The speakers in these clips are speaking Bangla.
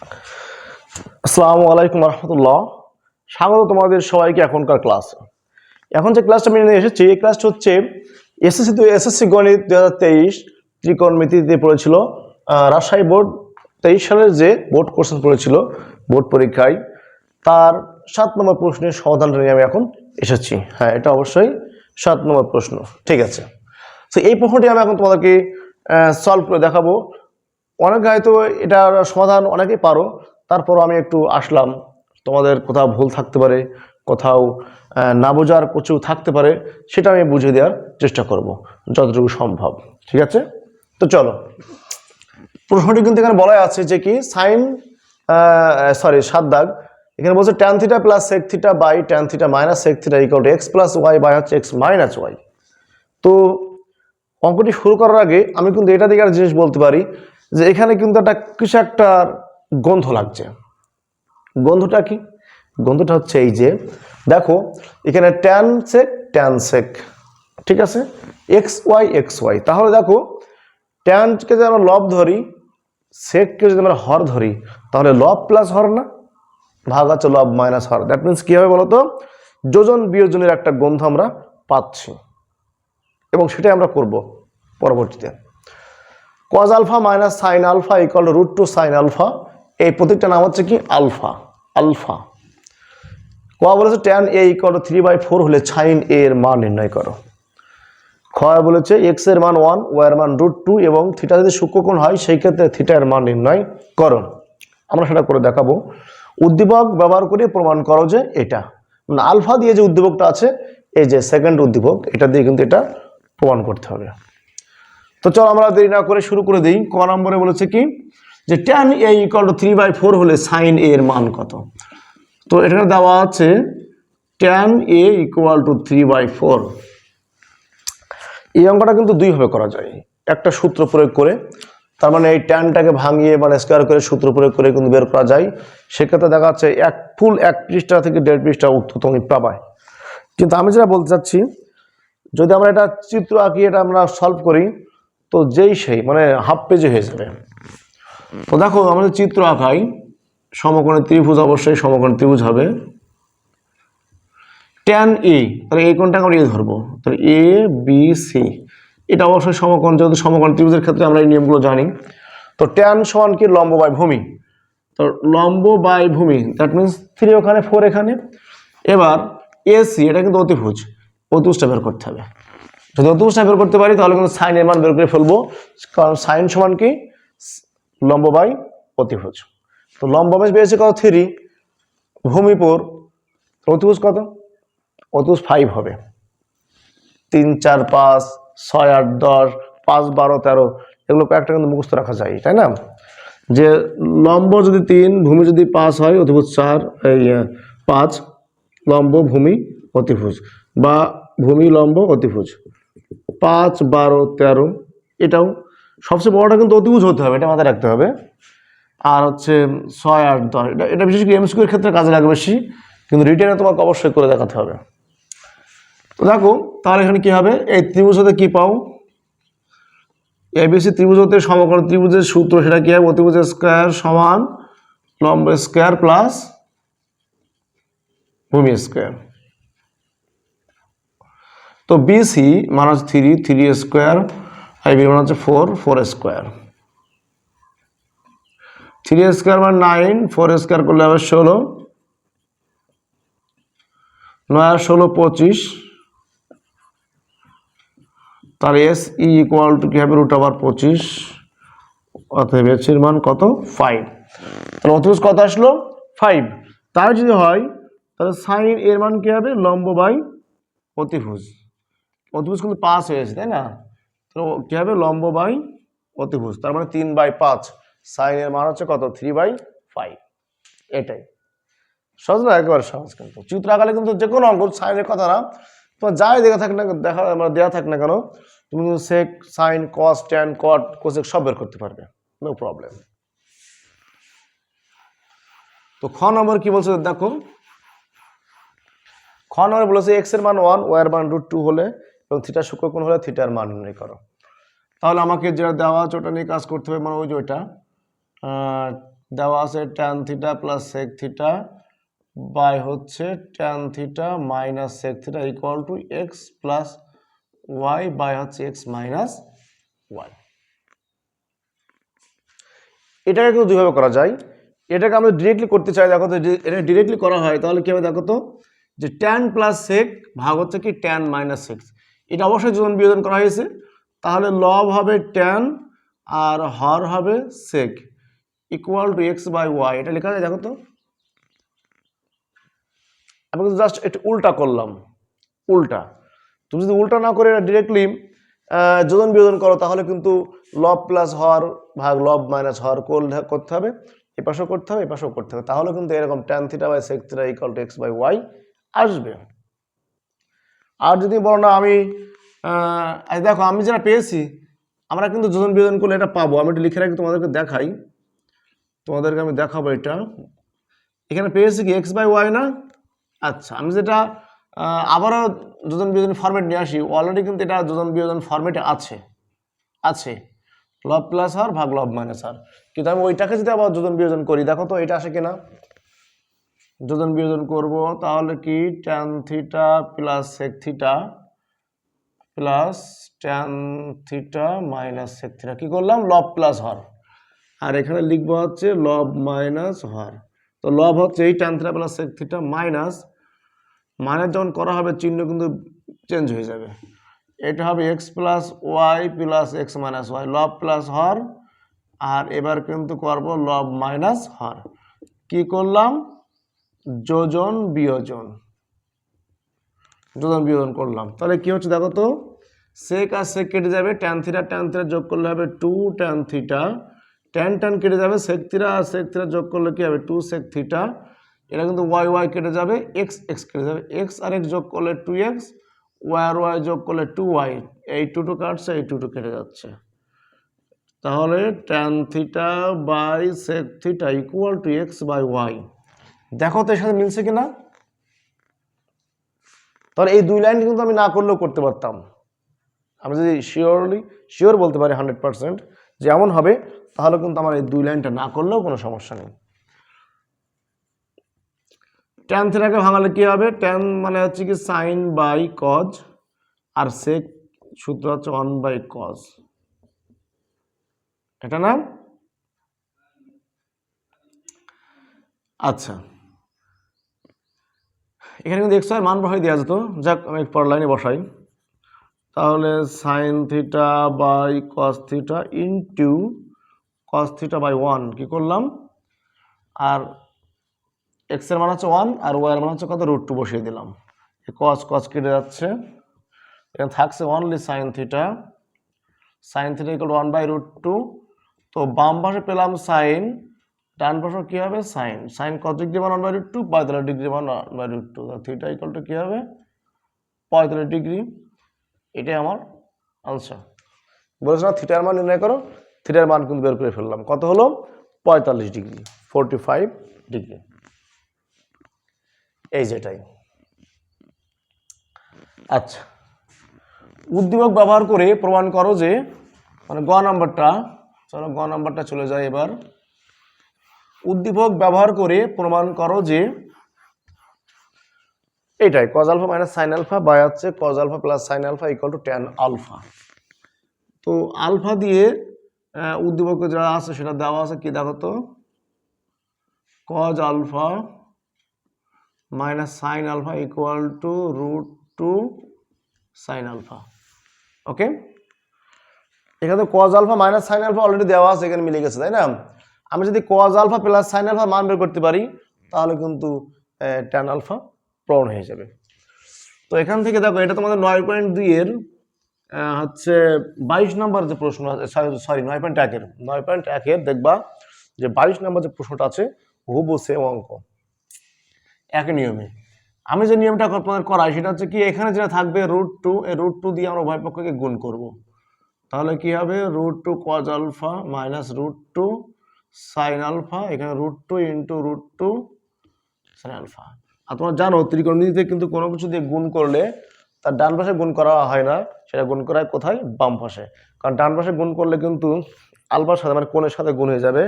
আসসালামু আলাইকুম রহমতুল্লাহ। স্বাগত তোমাদের সবাইকে এখনকার ক্লাস। এখন যে ক্লাসটা আমি নিয়ে এসেছি, এই ক্লাসটা হচ্ছে এসএসসি তো এসএসসি গণিত দু হাজার তেইশ ত্রিকোণমিতিতে পড়েছিল। রাজশাহী বোর্ড তেইশ সালের যে বোর্ড কোশ্চেন পড়েছিল বোর্ড পরীক্ষায়, তার সাত নম্বর প্রশ্নের সমাধানটা নিয়ে আমি এখন এসেছি। হ্যাঁ এটা অবশ্যই সাত নম্বর প্রশ্ন। ঠিক আছে। তো এই প্রশ্নটি আমি এখন তোমাদেরকে সলভ করে দেখাবো। অনেকে হয়তো এটার সমাধান অনেকেই পারো। তারপরও আমি একটু আসলাম। তোমাদের কোথাও ভুল থাকতে পারে, কোথাও না বোঝার কিছু থাকতে পারে, সেটা আমি বুঝিয়ে দেওয়ার চেষ্টা করব, যতটুকু সম্ভব। ঠিক আছে? তো চলো। প্রশ্নটি কিন্তু এখানে বলাই আছে যে কি? সাইন সরি সাত দাগ। এখানে বলছে tan theta plus sec theta by tan theta minus sec theta equal to x plus y by হচ্ছে এক্স মাইনাস ওয়াই তো অঙ্কটি শুরু করার আগে আমি কিন্তু এটা দিকে জিনিস বলতে পারি। যে এখানে কিন্তু একটা কিছু একটা গন্ধ লাগছে। গন্ধটা কি? গন্ধটা হচ্ছে এই যে, দেখো, এখানে ট্যান সেক ট্যান সেক ঠিক আছে? এক্স ওয়াই এক্স ওয়াই তাহলে দেখো ট্যানকে যদি আমরা লব ধরি সেককে যদি আমরা হর ধরি, তাহলে লব প্লাস হর না? ভাগ আছে লব মাইনাস হর। দ্যাট মিনস কী হবে বলতো? যোজন বিয়োজনের একটা গন্ধ আমরা পাচ্ছি। এবং সেটাই আমরা করব পরবর্তীতে। Cause alpha minus sine alpha equal root two sine alpha এই প্রতীকটা নাম হচ্ছে কি? আলফা আলফা কোয়া বলেছে tan A equal three by four হলে সাইন এর মান নির্ণয় করো। ক্ষয় বলেছে এক্সের মান ওয়ান ওয়াই এর মান রুট টু এবং থিটা যদি সূক্ষ্মকোণ হয়, সেই ক্ষেত্রে থিটা এর মান নির্ণয় করো। আমরা সেটা করে দেখাবো। উদ্দীপক ব্যবহার করে প্রমাণ করো যে এটা। মানে আলফা দিয়ে যে উদ্দীপকটা আছে, এই যে সেকেন্ড উদ্দীপক, এটা দিয়ে কিন্তু এটা প্রমাণ করতে হবে। তো চলো আমরা দেরি না করে শুরু করে দিই। ক নম্বরে বলেছে কি? যে tan A equal to three by four হলে সাইন এ এর মান কত? তো এখানে দেওয়া আছে tan A equal to three by four এই অঙ্কটা কিন্তু দুইভাবে করা যায়। একটা সূত্র প্রয়োগ করে, তার মানে এই ট্যানটাকে ভাঙিয়ে মানে স্কোয়ার করে সূত্র প্রয়োগ করে কিন্তু বের করা যায়। সেক্ষেত্রে দেখা যাচ্ছে এক ফুল এক পৃষ্ঠা থেকে দেড় পৃষ্ঠা উত্তর তুমি পাবায় কিন্তু আমি যেটা বলতে চাচ্ছি, যদি আমরা এটা চিত্র আঁকিয়ে এটা আমরা সলভ করি তো যেই সেই মানে হাফ পেজে হয়ে যাবে। তো দেখো, আমাদের চিত্র আঁকাই, সমকোণী ত্রিভুজ অবশ্যই সমকোণী ত্রিভুজ হবে। ট্যান এ তাহলে এই কোণটাকে আমরা এ ধরবো। তাহলে এ বি সি এটা অবশ্যই সমকোণ, যেহেতু সমকোণ ত্রিভুজের ক্ষেত্রে আমরা এই নিয়মগুলো জানি। তো ট্যান সমান কি? লম্ব বাই ভূমি। তো লম্ব বাই ভূমি দ্যাট মিনস থ্রি ওখানে ফোর এখানে। এবার এসি এটা কিন্তু অতিভুজ, অতিভুজটা বের করতে হবে। যদি অতিভুজটা বের করতে পারি, তাহলে কিন্তু সাইনের মান বের করে ফেলব। কারণ সাইন সমান কি? লম্ব বাই অতিভুজ। তো লম্ব বেশ পেয়েছে কত? থ্রি। ভূমিপুর অতিভুজ কত? অতিভুজ ফাইভ হবে। তিন, চার, পাঁচ, ছয়, আট, দশ, পাঁচ, বারো, তেরো। এগুলো কয়েকটা কিন্তু মুখস্থ রাখা যায়, তাই না? যে লম্ব যদি তিন, ভূমি যদি পাঁচ হয়, অতিভুজ চার, এই পাঁচ, লম্ব, ভূমি, অতিভুজ। বা ভূমি, লম্ব, অতিভুজ। পাঁচ, বারো, তেরো, এটাও সবচেয়ে বড়টা কিন্তু অতিভুজ হতে হবে, এটা মাথায় রাখতে হবে। আর হচ্ছে ছয়, আট, দশ, এটা এটা বিশেষ করে এমসিকিউর ক্ষেত্রে কাজে লাগবে বেশি, কিন্তু রিটেনে তোমাকে অবশ্যই করে দেখাতে হবে। তো দেখো, তাহলে এখানে কী হবে? এই ত্রিভুজ হতে কি পাও? এবিসি ত্রিভুজ হতে সমকোণ ত্রিভুজের সূত্র সেটা কী হবে? অতিভুজ স্কোয়ার সমান লম্ব স্কোয়ার প্লাস ভূমি স্কোয়ার তো বিসি মানে হচ্ছে থ্রি থ্রি স্কোয়ার আর বি মানে হচ্ছে four four square three square মানে নাইন ফোর স্কোয়ার করলে হবে ষোলো। নয় আর ষোলো, পঁচিশ। তার এস ই ইকুয়াল টু কি হবে? রুট আবার পঁচিশ। অতএব এর মান কত? ফাইভ তাহলে অতিভুজ কত আসলো? ফাইভ তাই যদি হয়, তাহলে সাইন এর মান কি হবে? লম্ব বাই অতিভুজ। অতিভুজ কিন্তু পাঁচ হয়েছে, তাই না? তো কি হবে লম্ব বাই অতিভুজ? তার মানে তিন বাই পাঁচ সাইন এর মান হচ্ছে কত? থ্রি বাই ফাইভ এটাই। সহজ না? একেবারে সহজ কিন্তু। চিত্র আকালে কিন্তু যে কোনো অঙ্ক, সাইনের কথা না। তোমার যাই দেখা থাক না দেখা মানে দেওয়া থাক না কেন, তুমি কিন্তু sec sine cos tan cot cosec সব বের করতে পারবে। নো প্রবলেম তো খ নম্বর কি বলছে দেখো? খ নম্বর বলেছে এক্সের মান ওয়ান ওয়াই এর মান রুট টু হলে এবং থিটা সূক্ষ্মকোণ হলে থিটার মান নির্ণয় করো। তাহলে আমাকে যেটা দেওয়া আছে ওটা নিয়ে কাজ করতে হবে মানে ওই যে ওইটা। দেওয়া আছে tan theta plus sec theta by হচ্ছে tan theta minus sec theta equal to x plus y by হচ্ছে এক্স মাইনাস ওয়াই এটাকে কিন্তু দুইভাবে করা যায়। এটাকে আমরা ডিরেক্টলি করতে চাই, দেখো তো এটা ডিরেক্টলি করা হয়, তাহলে কী হবে দেখো তো? যে ট্যান প্লাস সেক ভাগ হচ্ছে কি ট্যান মাইনাস সেক্স এটা অবশ্যই যোজন বিয়োজন করা হয়েছে। তাহলে লব হবে ট্যান আর হর হবে sec equal to x by y এটা লেখা যায়, দেখো তো। আমি কিন্তু জাস্ট একটু উল্টা করলাম। উল্টা। তুমি যদি উল্টা না করে ডিরেক্টলি যোজন বিয়োজন করো, তাহলে কিন্তু লব প্লাস হর ভাগ লব মাইনাস হর করতে হবে। এ পাশেও করতে হবে, এ পাশেও করতে হবে। তাহলে কিন্তু এরকম tan theta by sec theta equal to x by y আসবে। আর যদি বলো না আমি দেখো, আমি যেটা পেয়েছি, আমরা কিন্তু যোজন বিয়োজন করলে এটা পাবো। আমি একটু লিখে রাখি তোমাদেরকে দেখাই। তোমাদেরকে আমি দেখাবো এটা। এখানে পেয়েছি কি এক্স বাই ওয়াই না? আচ্ছা আমি যেটা আবারও যোজন বিয়োজন ফর্মেট নিয়ে আসি। অলরেডি কিন্তু এটা যোজন বিয়োজন ফর্মেটে আছে। আছে। লব প্লাস আর ভাগ লব মাইনাস আর কিন্তু আমি ওইটাকে যদি আবার যোজন বিয়োজন করি, দেখো তো এটা আসে কিনা? যোজন বিয়োজন করব, তাহলে কি? Tan theta plus sec theta plus tan theta minus sec theta কি করলাম? লব প্লাস হর। আর এখানে লিখব হচ্ছে লব মাইনাস হর। তো লব হচ্ছে এই tan theta plus sec theta minus minus যখন করা হবে চিহ্ন কিন্তু চেঞ্জ হয়ে যাবে। এটা হবে x plus y plus x minus y লব প্লাস হর, আর এবার কিন্তু করব লব মাইনাস হর। কি করলাম? যোজন বিয়োজন। যোজন বিয়োজন করলাম। তাহলে কি হচ্ছে দেখো তো? সেক আর সেক কেটে যাবে ট্যান থিটা ট্যান থিটা যোগ করলে হবে two tan theta tan tan কেটে যাবে সেক থিটা আর সেক থিটা যোগ করলে কি হবে? টু সেক থিটা এটা কিন্তু ওয়াই ওয়াই কেটে যাবে এক্স এক্স কেটে যাবে। এক্স আর এক্স যোগ করলে টু এক্স ওয়াই আর ওয়াই যোগ করলে টু ওয়াই এই টু টু কাটছে, এই টু টু কেটে যাচ্ছে। তাহলে tan theta by sec theta equal to x by y দেখো তো এর সাথে মিলছে কিনা। তাহলে এই দুই লাইন কিন্তু আমি না করলেও করতে পারতাম। আমি যদি শিওরলি শিওর বলতে পারি হান্ড্রেড পার্সেন্ট যে এমন হবে, তাহলে কিন্তু আমার এই দুই লাইনটা না করলেও কোনো সমস্যা নেই। ট্যান থিটাকে ভাঙালে কি হবে? ট্যান মানে হচ্ছে কি সাইন বাই কজ আর সেক সূত্র হচ্ছে ওয়ান বাই কজ এটা না? আচ্ছা। এখানে কিন্তু এক্স মান বসাই দেওয়া যেত। যাক, আমি পর লাইনে বসাই। তাহলে sine theta by cos theta into cos theta by one কী করলাম? আর এক্সের মান হচ্ছে ওয়ান আর ওয়াই এর মান হচ্ছে কত? রুট টু বসিয়ে দিলাম। কস কস কেটে যাচ্ছে। এখানে থাকছে only sine theta sine theta equal to one root two তো বাম পাশে পেলাম সাইন ডান পাশে কী হবে? সাইন সাইন কত ডিগ্রি মান ওয়ান বাই রুট টু পঁয়তাল্লিশ ডিগ্রি মান one by root two theta equal to কী হবে? পঁয়তাল্লিশ ডিগ্রি। এটাই আমার আনসার বলেছে না থিটার মান নির্ণয় করো। থিটার মান কিন্তু বের করে ফেললাম। কত হলো? পঁয়তাল্লিশ ডিগ্রি ফোরটি ফাইভ ডিগ্রি। এই যেটাই আচ্ছা। উদ্দীপক ব্যবহার করে প্রমাণ করো যে মানে গ নাম্বারটা চলো গ নাম্বারটা চলে যায় এবার। উদ্দীপক ব্যবহার করে প্রমাণ করো যে এটাই cos alpha minus sine alpha বা হচ্ছে cos alpha plus sine alpha equal to tan alpha তো আলফা দিয়ে উদ্দীপক যা আছে সেটা দেওয়া আছে কি দেখো তো? Cos alpha minus sine alpha equal to root two sine alpha okay এখানে তো cos alpha minus sine alpha already দেওয়া আছে, এখানে মিলে গেছে, তাই না? আমি যদি cos alpha plus sine alpha মান বের করতে পারি, তাহলে কিন্তু ট্যান আলফা প্রবণ হয়ে যাবে। তো এখান থেকে দেখো, এটা তোমাদের নয় পয়েন্ট দুইয়ের হচ্ছে বাইশ নম্বর যে প্রশ্ন আছে সরি নয় পয়েন্ট একের নয় পয়েন্ট একের দেখবা যে বাইশ নম্বর যে প্রশ্নটা আছে হুবু সেম অঙ্ক। এক নিয়মে। আমি যে নিয়মটা তোমাদের করাই, সেটা হচ্ছে কি, এখানে যেটা থাকবে রুট টু এই রুট টু দিয়ে আমরা উভয় পক্ষকে গুণ করব। তাহলে কি হবে? Root two cos alpha minus root two sine এখানে root two into root two sine alpha আর তোমরা জানো ত্রিকোণমিতিতে কিন্তু কোনো কিছু দিয়ে গুণ করলে তার ডান পাশে গুণ করা হয় না, সেটা গুণ করা কোথায়? বাম পাশে। কারণ ডান পাশে গুণ করলে কিন্তু আলফার সাথে মানে কোণের সাথে গুণ হয়ে যাবে,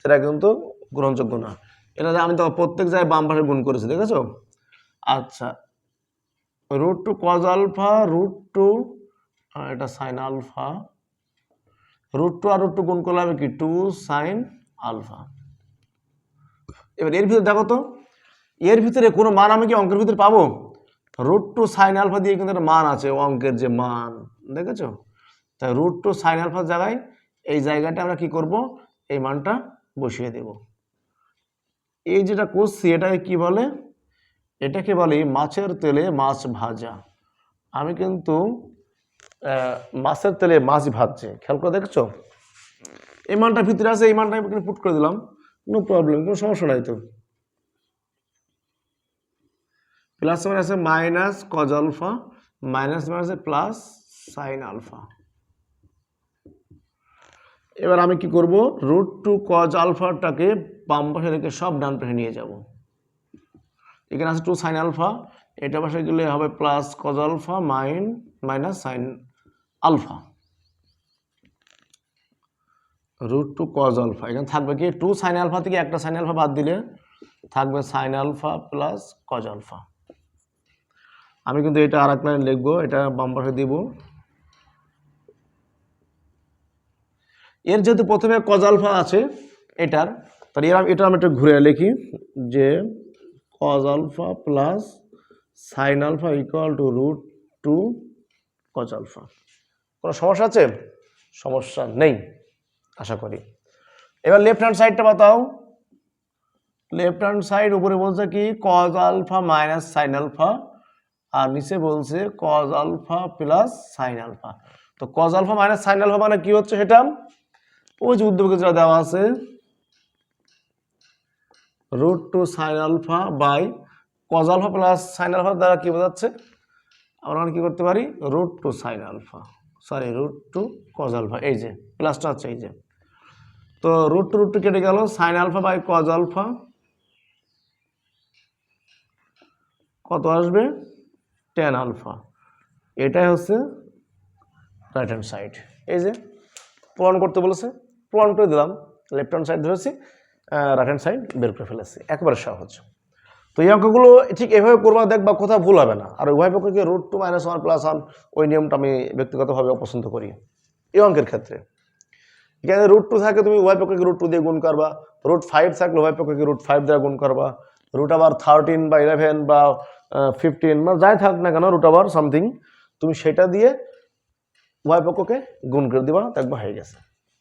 সেটা কিন্তু গ্রহণযোগ্য না। এটা আমি তো প্রত্যেক জায়গায় বাম পাশে গুণ করেছি, দেখেছ? আচ্ছা। Root two cos alpha root two এটা সাইন আলফা রুট টু আর রুট টু গুণ করলে হবে কি? Two sine alpha. এবার এর ভিতরে দেখো তো, এর ভিতরে কোনো মান আমি কি অঙ্কের ভিতরে পাবো? রুট টু সাইন আলফা দিয়ে কিন্তু একটা মান আছে, অঙ্কের যে মান, দেখেছ? তাই রুট টু সাইন আলফার জায়গায় এই জায়গাটা আমরা কি করব? এই মানটা বসিয়ে দেব। এই যেটা করছি, এটাকে কি বলে? এটাকে বলে মাছের তেলে মাছ ভাজা। আমি কিন্তু মাছের তেলে মাছ ভাজছে। খেয়াল করে দেখছ? এই মানটা ভিতরে আছে, এই মানটা আমি পুট করে দিলাম। নো প্রবলেম কোনো সমস্যা নাই তো। প্লাস মানে আছে মাইনাস কজ আলফা মাইনাস মানে আছে প্লাস সাইন আলফা এবার আমি কি করব? রুট টু কজ আলফাটাকে বাম পাশে রেখে সব ডান পাশে নিয়ে যাব। এখানে আছে টু সাইন আলফা এটা পাশে গেলে হবে plus cos alpha mine minus sine alpha root two cos alpha এখানে থাকবে কি? টু সাইন আলফা থেকে একটা সাইন আলফা বাদ দিলে থাকবে sine alpha plus cos alpha আমি কিন্তু এটা আর এক লাইন লিখব, এটা বাম পাশে দিব। এর যেহেতু প্রথমে কজ আলফা আছে এটার, তাহলে এর এটা আমি একটু ঘুরে লিখি যে cos alpha plus sine alpha equal to root two cos alpha কোনো সমস্যা আছে? সমস্যা নেই। আশা করি। এবার লেফট হ্যান্ড সাইডটা বাতাও। লেফট হ্যান্ড সাইড উপরে বলছে কি cos alpha minus sine alpha আর নিচে বলছে cos alpha plus sine alpha তো cos alpha minus sine alpha মানে কি হচ্ছে সেটা? ওই যে উদ্যোগে যেটা দেওয়া আছে root two sine alpha by cos alpha plus sine alpha দ্বারা কি বোঝাচ্ছে? আমরা কি করতে পারি? Root two sine alpha sorry root two cos alpha এই যে প্লাসটা হচ্ছে এই যে। তো রুট টু রুট টু কেটে গেল sine alpha by cos alpha কত আসবে? টেন আলফা এটাই হচ্ছে রাইট হ্যান্ড সাইড এই যে, প্রমাণ করতে বলেছে, প্রমাণ করে দিলাম লেফট হ্যান্ড সাইড ধরেছি রাইট হ্যান্ড সাইড বের করে ফেলেছি, একেবারে সহজ। তো এই অঙ্কগুলো ঠিক এভাবে করবা, দেখবা কোথাও ভুল হবে না। আর উভয় পক্ষকে root two minus one plus one ওই নিয়মটা আমি ব্যক্তিগতভাবে অপছন্দ করি। এই অঙ্কের ক্ষেত্রে। এখানে রুট টু থাকে, তুমি উভয় পক্ষকে রুট টু দিয়ে গুণ করবা। রুট ফাইভ থাকলে উভয় পক্ষকে রুট ফাইভ দিয়ে গুণ করবা। রুট আবার থার্টিন বা ইলেভেন বা ফিফটিন বা যাই থাক না কেন রুট আবার সামথিং তুমি সেটা দিয়ে উভয় পক্ষকে গুণ করে দিবা দেখবা হয়ে গেছে।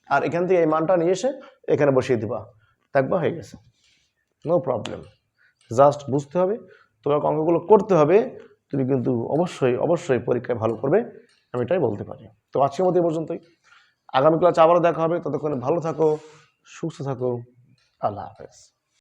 আর এখান থেকে এই মানটা নিয়ে এসে এখানে বসিয়ে দিবা দেখবা হয়ে গেছে। নো প্রবলেম জাস্ট বুঝতে হবে, তোমাকে অঙ্কগুলো করতে হবে, তুমি কিন্তু অবশ্যই অবশ্যই পরীক্ষায় ভালো করবে, আমি এটাই বলতে পারি। তো আজকের মতো এই পর্যন্তই। আগামী ক্লাস আবারও দেখা হবে। ততক্ষণে ভালো থাকো সুস্থ থাকো। আল্লাহ হাফেজ।